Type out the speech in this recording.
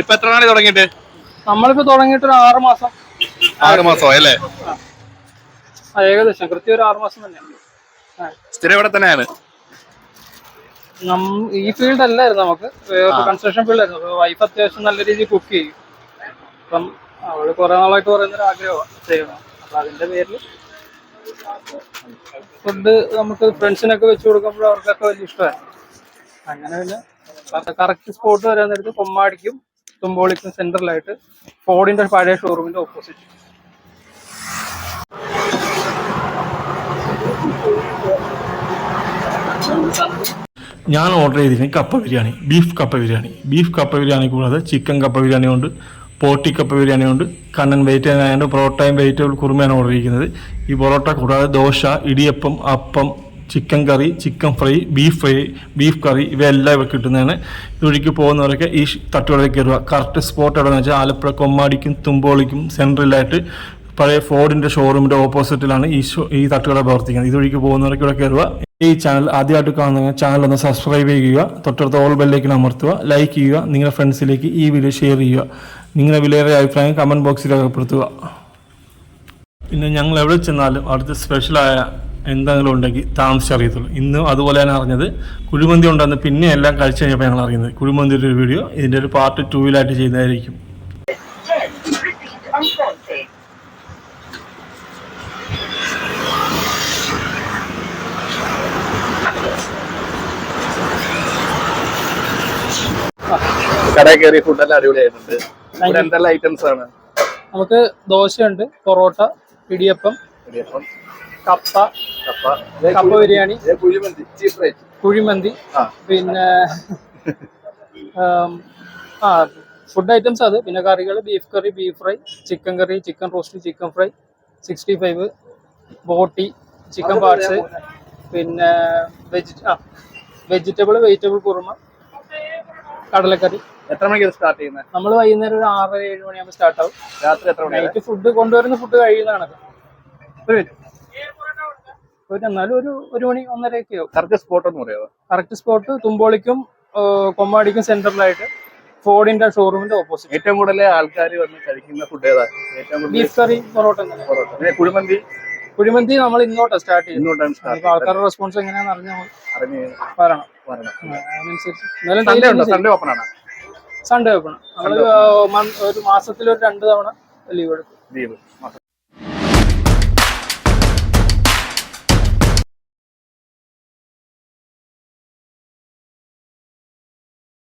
ഇപ്പൊ എത്ര നാളെ തുടങ്ങിയിട്ട്? നമ്മളിപ്പോ തുടങ്ങിയിട്ട് ഒരു ആറ് മാസം. ആറ് മാസം അല്ലേ? ഏകദേശം. കൃത്യം ഒരു ആറ് മാസം തന്നെയാണ്. സ്ഥിരം ഇവിടെ തന്നെയാണ്? ഈ ഫീൽഡ് അല്ലായിരുന്നു നമുക്ക്. കൺസ്ട്രക്ഷൻ ഫീൽഡ് ആയിരുന്നു. വൈഫ് അത്യാവശ്യം നല്ല രീതിയിൽ കുക്ക് ചെയ്യും. അപ്പം അവൾ കുറെ നാളായിട്ട് പറയുന്ന ഒരു ആഗ്രഹമാണ് ചെയ്യണം അപ്പൊ അതിന്റെ പേരിൽ ഫുഡ് നമുക്ക് ഫ്രണ്ട്സിനൊക്കെ വെച്ച് കൊടുക്കുമ്പോൾ അവർക്കൊക്കെ വലിയ ഇഷ്ടമായി അങ്ങനെ പിന്നെ കറക്റ്റ് സ്പോട്ട് വരാൻ നേരത്ത് കൊമ്മാടിക്കും തുമ്പോളിക്കും സെന്ററിലായിട്ട് ഫോർഡിന്റെ പഴയ ഷോറൂമിന്റെ ഓപ്പോസിറ്റ് ഞാൻ ഓർഡർ ചെയ്തിരുന്നത് കപ്പ ബിരിയാണി ബീഫ് കപ്പ ബിരിയാണി. ബീഫ് കപ്പ ബിരിയാണി കൂടാതെ ചിക്കൻ കപ്പ ബിരിയാണി ഉണ്ട് പോട്ടി കപ്പ ബിരിയാണി ഉണ്ട് കണ്ണൻ വെജിറ്റേറിയൻ ആയതുകൊണ്ട് പൊറോട്ടയും വെജിറ്റബിൾ കുറുമയാണ് ഓർഡർ ചെയ്തിരിക്കുന്നത്. ഈ പൊറോട്ട കൂടാതെ dosa idiyappam appam chicken curry chicken fry beef fry beef curry ഇവയെല്ലാം ഇവിടെ കിട്ടുന്നതാണ്. ഇതുവഴിക്ക് പോകുന്നവരൊക്കെ ഈ തട്ടുകളിൽ കയറുക. കറക്റ്റ് സ്പോട്ട് എവിടെയെന്ന് വെച്ചാൽ ആലപ്പുഴ കൊമ്മാടിക്കും തുമ്പോളിക്കും സെൻട്രലായിട്ട് പഴയ ഫോർഡിന്റെ ഷോറൂമിന്റെ ഓപ്പോസിറ്റിലാണ് ഈ ഷോ ഈ തട്ടുകട പ്രവർത്തിക്കുന്നത്. ഇതുവഴിക്ക് പോകുന്നവരൊക്കെ ഇവിടെ കയറുക. ഈ ചാനൽ ആദ്യമായിട്ട് കാണുന്ന ചാനൽ ഒന്ന് സബ്സ്ക്രൈബ് ചെയ്യുക. തൊട്ടടുത്ത ഓൾ ബെല്ലേക്ക് അമർത്തുക. ലൈക്ക് ചെയ്യുക. നിങ്ങളുടെ ഫ്രണ്ട്സിലേക്ക് ഈ വീഡിയോ ഷെയർ ചെയ്യുക. നിങ്ങളുടെ വിലയേറിയ അഭിപ്രായം കമന്റ് ബോക്സിൽ രേഖപ്പെടുത്തുക. പിന്നെ ഞങ്ങൾ എവിടെ ചെന്നാലും അവിടുത്തെ സ്പെഷ്യലായ എന്തെങ്കിലും ഉണ്ടെങ്കിൽ താമസിച്ചറിയത്തുള്ളൂ. ഇന്നും അതുപോലെ തന്നെ അറിഞ്ഞത് കുഴിമന്തി ഉണ്ടെന്ന് പിന്നെ എല്ലാം കഴിച്ചു കഴിഞ്ഞപ്പോൾ ഞങ്ങൾ അറിയുന്നത് കുഴിമന്തിയുടെ ഒരു വീഡിയോ ഇതിന്റെ ഒരു പാർട്ട് ടൂവിലായിട്ട് ചെയ്യുന്നതായിരിക്കും. കടയിൽ കയറി ഫുഡെല്ലാം അടിപൊളിയായിട്ടുണ്ട്. ഇവിടെ എന്തെല്ലാം ഐറ്റംസ് ആണ്? നമുക്ക് ദോശയുണ്ട് പൊറോട്ട ഇടിയപ്പം ഇടിയപ്പം, കപ്പ കപ്പ. കപ്പ biryani. Kuzhimanthi. Cheap rate kuzhimanthi. പിന്നെ ആ ഫുഡ് ഐറ്റംസ് അത്. പിന്നെ കറികൾ beef curry beef fry chicken curry chicken roast chicken fry sixty five ബോട്ടി ചിക്കൻ പാർട്സ് പിന്നെ വെജി ആ വെജിറ്റബിൾ വെജിറ്റബിൾ കുറുമ കടലക്കറി. എത്ര മണിക്ക് സ്റ്റാർട്ട് ചെയ്യുന്നത്? നമ്മൾ വൈകുന്നേരം ഒരു ആറ് ഏഴ് മണിയാകുമ്പോൾ സ്റ്റാർട്ട് ആവും. രാത്രി എത്ര മണി ഫുഡ് കൊണ്ടുവരുന്ന ഫുഡ് കഴിയുന്നതാണ് ഒരു. ഒരു എന്നാലും ഒരു ഒരു മണി ഒന്നരയൊക്കെ ആവും. കറക്റ്റ് സ്പോട്ട് എന്ന് പറയാമോ കറക്റ്റ് സ്പോട്ട് തുമ്പോളിക്കും കൊമ്പാടിക്കും കൊമ്മാടിക്കും സെന്ററിലായിട്ട് ഫോർഡിന്റെ ഷോറൂമിന്റെ ഓപ്പോസിറ്റ് ഏറ്റവും കൂടുതൽ ആൾക്കാർ വന്ന് കഴിക്കുന്ന ഫുഡ് ഏതാ? ഏറ്റവും കൂടുതൽ ബീഫ് കറി പൊറോട്ട പൊറോട്ട. പിന്നെ കുഴിമന്തി? കുഴിമന്തി നമ്മൾ ഇങ്ങോട്ടാ സ്റ്റാർട്ട് സ്റ്റാർട്ട് അപ്പൊ ആൾക്കാരുടെ റെസ്പോൺസ് എങ്ങനെയാണെന്ന് അറിഞ്ഞാൽ അറിഞ്ഞ് വരണം. വരണം. അതിനനുസരിച്ച് സൺഡേ ഓപ്പൺ ആണ്? സൺഡേ ഓപ്പൺ നമ്മൾ ഒരു മാസത്തിൽ ഒരു രണ്ട് തവണ ലീവ് എടുക്കും. ലീവ്